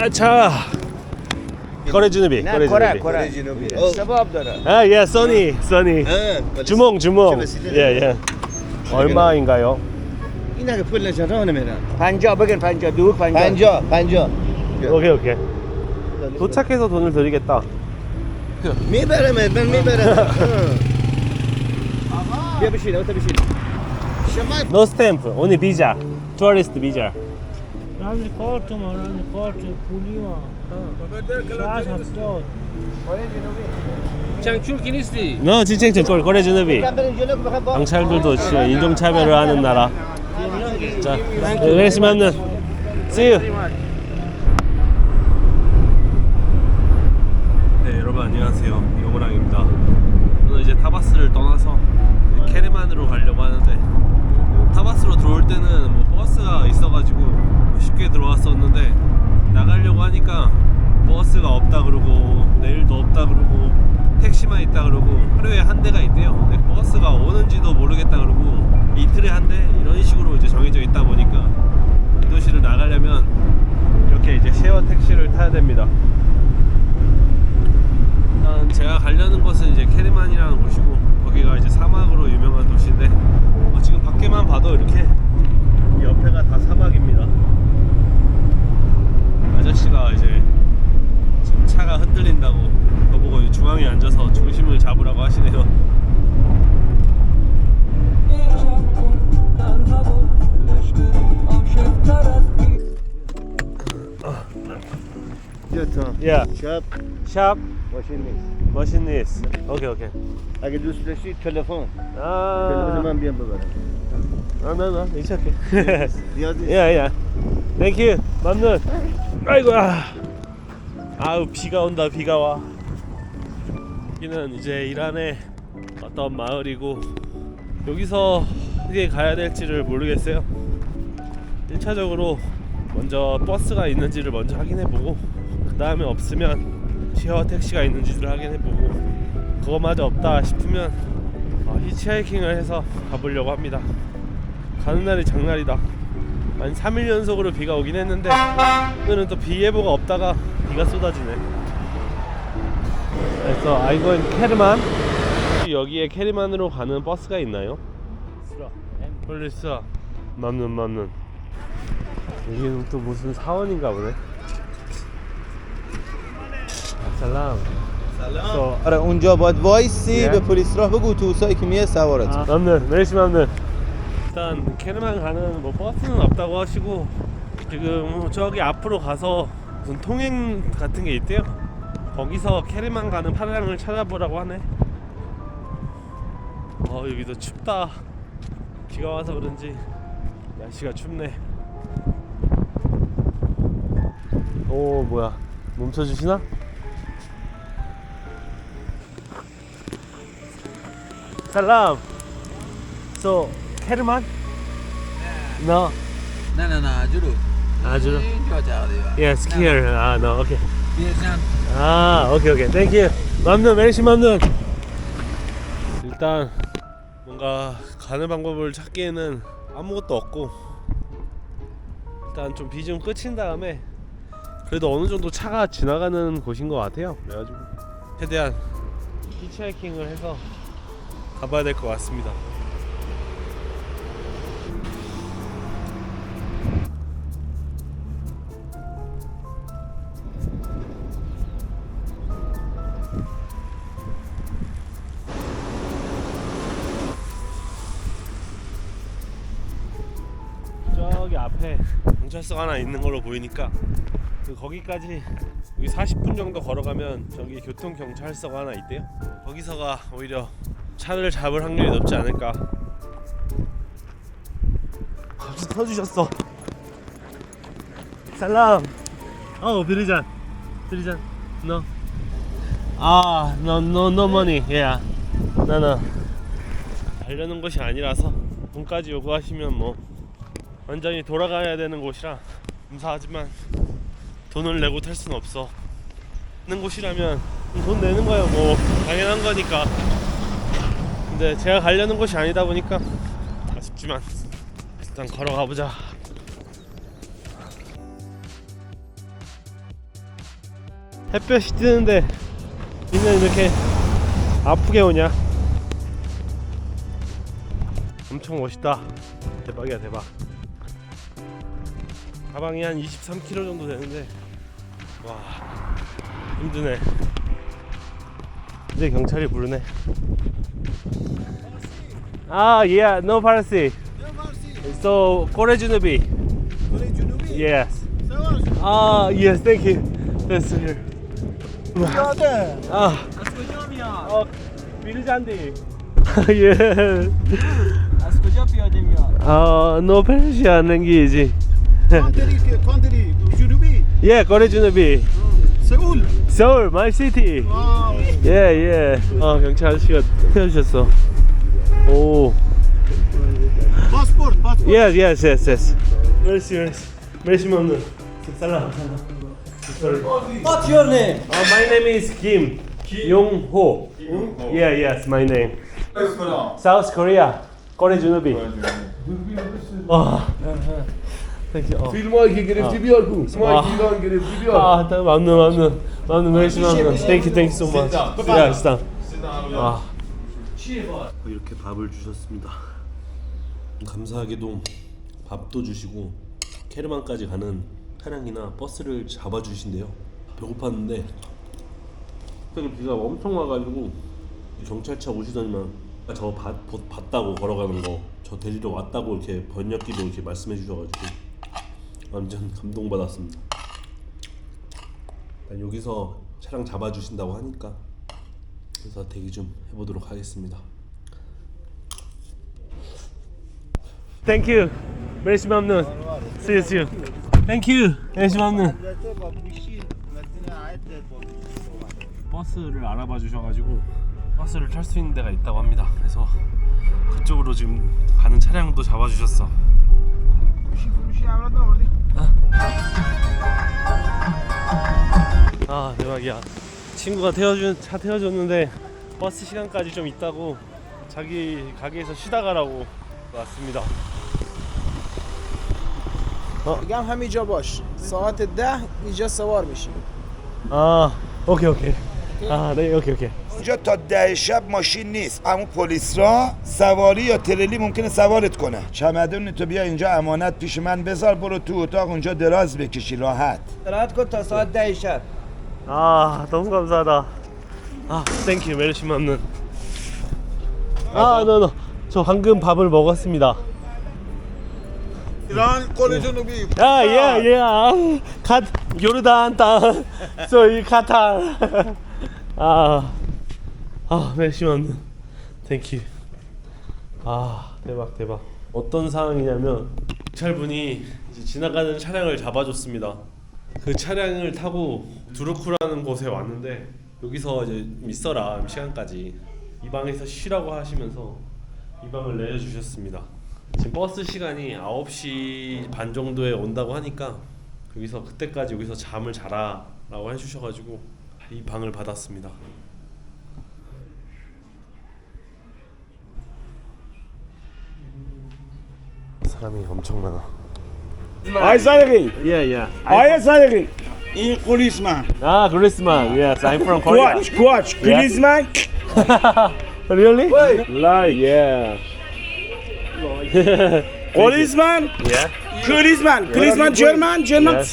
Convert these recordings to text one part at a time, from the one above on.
Acha. Korejunubi. Korejunubi. Korejunubi. Oh. Ah, yeah, Sony, Sony. 주몽, 주몽. Yeah, yeah. 얼마인가요? 이나게 풀려잖아, 오늘은. 반저, 버긴 반저, 누구 반저? 반저, 반저. 오케이, 오케이. 도착해서 돈을 드리겠다. 미바람에, 난 미바람에. Nothing, nothing. No stamp, only visa. Tourist visa. رمز کارت ما رمز کارت پولی ما شاید هفتاد چنگچور کی نیستی؟ No, 지칭청 거래, 거래 준비. برین جلو که بخواه با 경찰들도 지금 인종차별을 하는 나라. 자, 열심히 하는. See you. 네, 여러분 안녕하세요. 이호랑입니다. 오늘 이제 타바스를 떠나서 캐리만으로 가려고 하는데 타바스로 들어올 때는 뭐 버스가 있어가지고 쉽게 들어왔었는데 나가려고 하니까 버스가 없다 그러고 내일도 없다 그러고 택시만 있다 그러고 하루에 한 대가 있대요. 근데 버스가 오는지도 모르겠다 그러고 이틀에 한 대 이런 식으로 이제 정해져 있다 보니까 이 도시를 나가려면 이렇게 이제 쉐어 택시를 타야 됩니다. 일단 제가 가려는 곳은 이제 캐리만이라는 곳이고 거기가 이제 사막으로 유명한 도시인데 어, 지금 밖에만 봐도 이렇게 이 옆에가 다 사막입니다. 아저씨가 이제 지금 차가 흔들린다고 저보고 중앙에 앉아서 중심을 잡으라고 하시네요 Your turn. Yeah. Şap, Sharp, başını. machine is. Okay, okay. Eğer dost taşı telefon. Telefonu Ah, ben bir yere bırakırım. no, no, no, it's okay. Diyor ki, Yeah, yeah. Thank you. 맘눈. 아이고야. 아우 비가 온다 비가 와. 여기는 이제 이란의 어떤 마을이고 여기서 어떻게 가야 될지를 모르겠어요. 1차적으로 먼저 버스가 있는지를 먼저 확인해보고 그 다음에 없으면 쉐어 택시가 있는지를 확인해보고 그거마저 없다 싶으면 어, 히치하이킹을 해서 가보려고 합니다. 가는 날이 장날이다. 한 3일 연속으로 비가 오긴 했는데 오늘은 또 비 예보가 없다가 비가 쏟아지네. 그래서 아이건 캐르만 여기에 캐리만으로 가는 버스가 있나요? 폴리스 맞는 맞는 여기는 또 무슨 사원인가 보네. 살람. So, آره اونجا باید وایسی Yeah. به پلیس راه بگو توسایی که میه سوارت 아, 맞는 열심히 맞는 일단 캐르만 가는 뭐 버스는 없다고 하시고 지금 저기 앞으로 가서 무슨 통행 같은 게 있대요. 거기서 캐르만 가는 차량을 찾아보라고 하네. 어 여기도 춥다. 비가 와서 그런지 날씨가 춥네. 오 뭐야. 멈춰 주시나? 살람! So, Herman? No. No, no, no. Juru. Ah, Juru. 아 오케이 오케이 땡큐 맘눈 메리시 맘눈 일단 뭔가 가는 방법을 찾기에는 아무것도 없고 일단 좀 비 좀 끄친 다음에 그래도 어느 정도 차가 지나가는 곳인 것 같아요 그래가지고 최대한 히치하이킹을 해서 가봐야 될 것 같습니다 경찰서가 하나 있는 걸로 보이니까 그 거기까지 여기 40분 정도 걸어가면 저기 교통 경찰서가 하나 있대요. 거기서가 오히려 차를 잡을 확률이 높지 않을까. 갑자기 터주셨어. 살람. 어, 비리잔. 비리잔. No. 아, no, no, no money. Yeah. No, no. 가려는 곳이 아니라서 돈까지 요구하시면 뭐 완전히 돌아가야 되는 곳이라 감사하지만 돈을 내고 탈 수는 없어. 있는 곳이라면 돈 내는 거야 뭐 당연한 거니까. 근데 제가 가려는 곳이 아니다 보니까 아쉽지만 일단 걸어가 보자. 햇볕이 뜨는데 비는 이렇게 아프게 오냐 엄청 멋있다 대박이야 대박 가방이 한 23kg 정도 되는데 와 힘드네 이제 경찰이 부르네 아 yeah no Parsi so Kore Junubi yes 아 yes thank you that's here 아, 아, 아, 아, 아, 아, 아, Hayır. Az koca piyadem ya. Aa, no Persia nengiyici. Konteri, Konteri, Junubi. Yeah, Kore Junubi. Seul. Seul, my city. Wow. Yeah, yeah. 아, 경찰 아저씨가 태워주셨어. 오. Passport, passport. Yes, yes, yes, yes. Merci, merci. Merci, mamnun. Salam. Sorry. What's your name? Uh, my name is Kim. Kim. Young Ho. Kim Ho. Yeah, yes, my name. South Korea. 거래주누비. 아. Thank you. 어. فیلمایی که گرفتی بیار کو فیلمایی آه. که ایران گرفتی بیار 아, 나 맞는 맞는 맞는 메시 맞는. Thank you, thank you so much. 야, 시다. 아. 이렇게 밥을 주셨습니다. 감사하게도 밥도 주시고 캐르만까지 가는 차량이나 버스를 잡아 주신대요. 배고팠는데 갑자기 비가 엄청 와가지고 경찰차 오시더니만 아, 저 봤, 봤다고 걸어가는 거 저 데리러 왔다고 이렇게 번역기로 이렇게 말씀해 주셔가지고 완전 감동받았습니다. 여기서 차량 잡아주신다고 하니까 그래서 대기 좀 해보도록 하겠습니다. Thank you. 메리시 맘눈 See you, see you Thank you. 메리시 맘눈 버스를 알아봐 주셔가지고 버스를 탈 수 있는 데가 있다고 합니다. 그래서 그쪽으로 지금 가는 차량도 잡아주셨어. 아 대박이야. 친구가 태워준 차 태워줬는데 버스 시간까지 좀 있다고 자기 가게에서 쉬다 가라고 왔습니다. میگم همینجا باش ساعت ده اینجا سوار میشی 아 오케이 오케이. 아네 오케이 오케이. اونجا تا ده شب ماشین نیست اما پلیس را سواری یا ترلی ممکنه سوارت کنه چمدون تو بیا اینجا امانت پیش من بذار برو تو اتاق اونجا دراز بکشی راحت استراحت کن تا ساعت ده شب 아 너무 감사하다. 아 땡큐 메르시 맘는. 아 노노 저 방금 밥을 먹었습니다. ایران قول جنوبی 야, 예, 예. 갓 요르단 땅. 저희 카타르. 아. 아, 메시만. 땡큐. 아, 대박 대박. 어떤 상황이냐면 경찰분이 이제 지나가는 차량을 잡아줬습니다. 그 차량을 타고 두르쿠라는 곳에 왔는데 여기서 이제 있어라 시간까지 이 방에서 쉬라고 하시면서 이 방을 내려주셨습니다. 지금 버스 시간이 9시 반 정도에 온다고 하니까 여기서 그때까지 여기서 잠을 자라 라고 해주셔가지고 이 방을 받았습니다. 사람이 엄청 많아. آی صادقی Yeah, yeah. آیا صادقی این پلیسمن Ah, Christmas. Yes, I'm from Korea. کوچ کوچ پلیسمن really? Like, yeah. پلیسمن Yeah. پلیسمن پلیسمن جرمن جرمن Yes.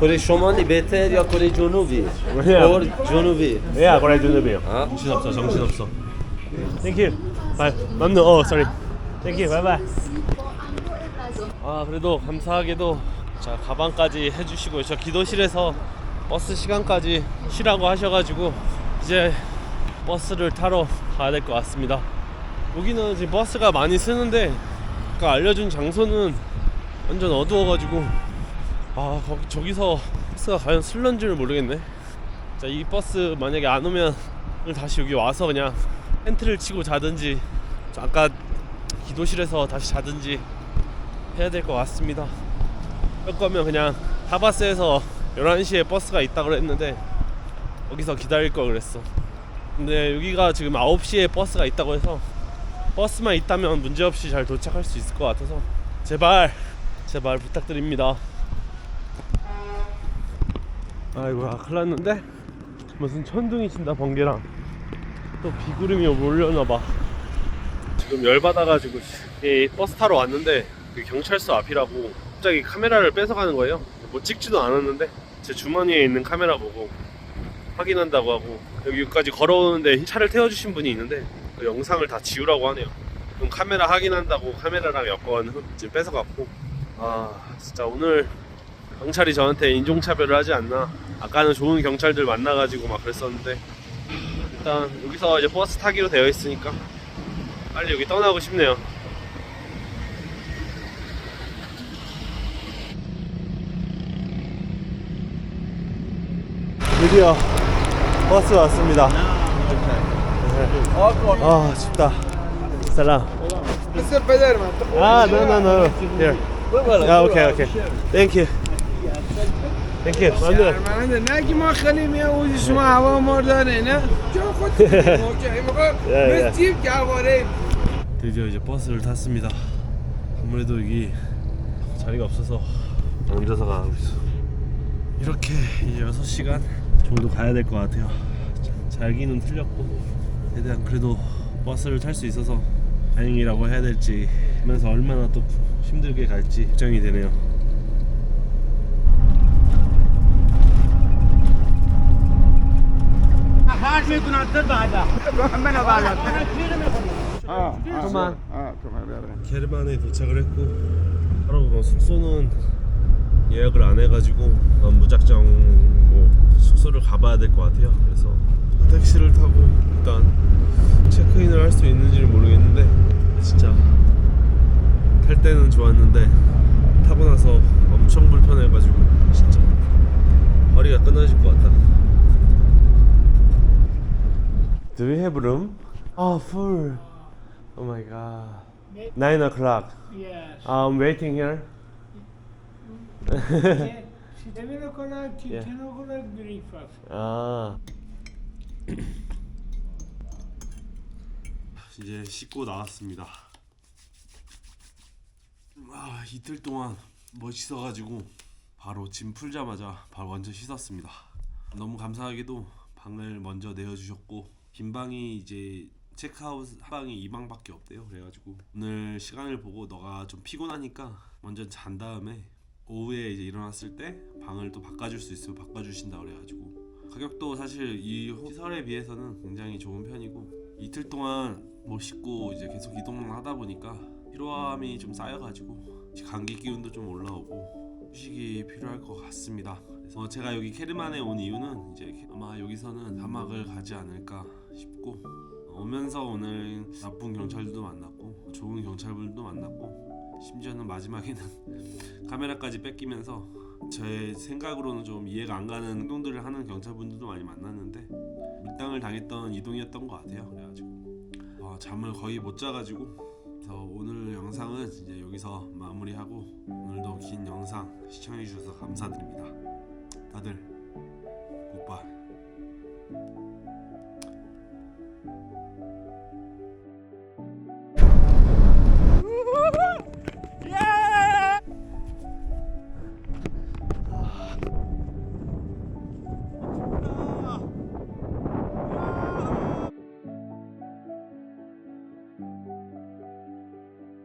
کره شمالی بهتر یا کره جنوبی؟ Yeah. اور جنوبی 야, 그래 주는데요. 정신 없어, 정신 없어. Thank you. Bye. 맞는. 어, sorry. Thank you. Bye bye. 아, 그래도 감사하게도 자 가방까지 해주시고 저 기도실에서 버스 시간까지 쉬라고 하셔가지고 이제 버스를 타러 가야 될 것 같습니다. 여기는 지금 버스가 많이 쓰는데 그 알려준 장소는 완전 어두워가지고 아 거기 저기서 버스가 과연 쓸런지를 모르겠네. 자, 이 버스 만약에 안 오면 다시 여기 와서 그냥 텐트를 치고 자든지 저 아까 기도실에서 다시 자든지 해야 될 것 같습니다. 그럴 거면 그냥 하바스에서 11시에 버스가 있다고 그랬는데 거기서 기다릴 걸 그랬어. 근데 여기가 지금 9시에 버스가 있다고 해서 버스만 있다면 문제없이 잘 도착할 수 있을 것 같아서 제발 제발 부탁드립니다. 아이고 아, 큰일 났는데 무슨 천둥이 친다 번개랑 또 비구름이 몰려나 봐 지금 열받아가지고 이 버스 타러 왔는데 그 경찰서 앞이라고 갑자기 카메라를 뺏어가는 거예요. 뭐 찍지도 않았는데 제 주머니에 있는 카메라 보고 확인한다고 하고 여기까지 걸어오는데 차를 태워주신 분이 있는데 그 영상을 다 지우라고 하네요. 그럼 카메라 확인한다고 카메라랑 여권 지금 뺏어갔고. 아 진짜 오늘 경찰이 저한테 인종차별을 하지 않나. 아까는 좋은 경찰들 만나가지고 막 그랬었는데 일단 여기서 이제 버스 타기로 되어 있으니까 빨리 여기 떠나고 싶네요 드디어 버스 왔습니다 아 춥다 살람 아 no no no here 아 오케이 오케이 thank you thank you 만두 من نگی ما خیلی میام شما هوا مردانه نه جا خود 예, 예. جیب گواره 드디어 이제 버스를 탔습니다. 아무래도 여기 자리가 없어서 앉아서 가고 있어. 이렇게 이제 6시간 정도 가야 될 것 같아요. 자- 잘기는 틀렸고 최대한 그래도 버스를 탈 수 있어서 다행이라고 해야 될지 하면서 얼마나 또 힘들게 갈지 걱정이 되네요. 케르만에 도착을 했고 바로 뭐 숙소는 예약을 안 해가지고 어, 무작정 뭐 숙소를 가봐야 될 것 같아요. 그래서 택시를 타고 일단 체크인을 할 수 있는지는 모르겠는데 진짜 탈 때는 좋았는데 타고 나서 엄청 불편해가지고 진짜 허리가 끊어질 것 같다. Do we have room? Oh, full. Oh my god. Nine o'clock. Yes. I'm waiting here. Seven o'clock to Yeah. ten o'clock breakfast. 아. 이제 씻고 나왔습니다. 아, 이틀 동안 멋있어가지고 바로 짐 풀자마자 바로 먼저 씻었습니다. 너무 감사하게도 방을 먼저 내어주셨고 빈 방이 이제 체크아웃 한 방이 이 방밖에 없대요. 그래가지고 오늘 시간을 보고 너가 좀 피곤하니까 먼저 잔 다음에 오후에 이제 일어났을 때 방을 또 바꿔줄 수 있으면 바꿔주신다 그래가지고 가격도 사실 이 시설에 비해서는 굉장히 좋은 편이고 이틀 동안 못 씻고 이제 계속 이동만 하다 보니까 피로함이 좀 쌓여가지고 감기 기운도 좀 올라오고 휴식이 필요할 것 같습니다. 그래서 제가 여기 케르만에 온 이유는 이제 아마 여기서는 사막을 가지 않을까 싶고 오면서 오늘 나쁜 경찰들도 만났고 좋은 경찰분들도 만났고 심지어는 마지막에는 카메라까지 뺏기면서 제 생각으로는 좀 이해가 안 가는 행동들을 하는 경찰분들도 많이 만났는데 밀당을 당했던 이동이었던 것 같아요. 그래가지고 어, 잠을 거의 못 자가지고 그래서 오늘 영상은 이제 여기서 마무리하고 오늘도 긴 영상 시청해주셔서 감사드립니다. 다들 굿바이.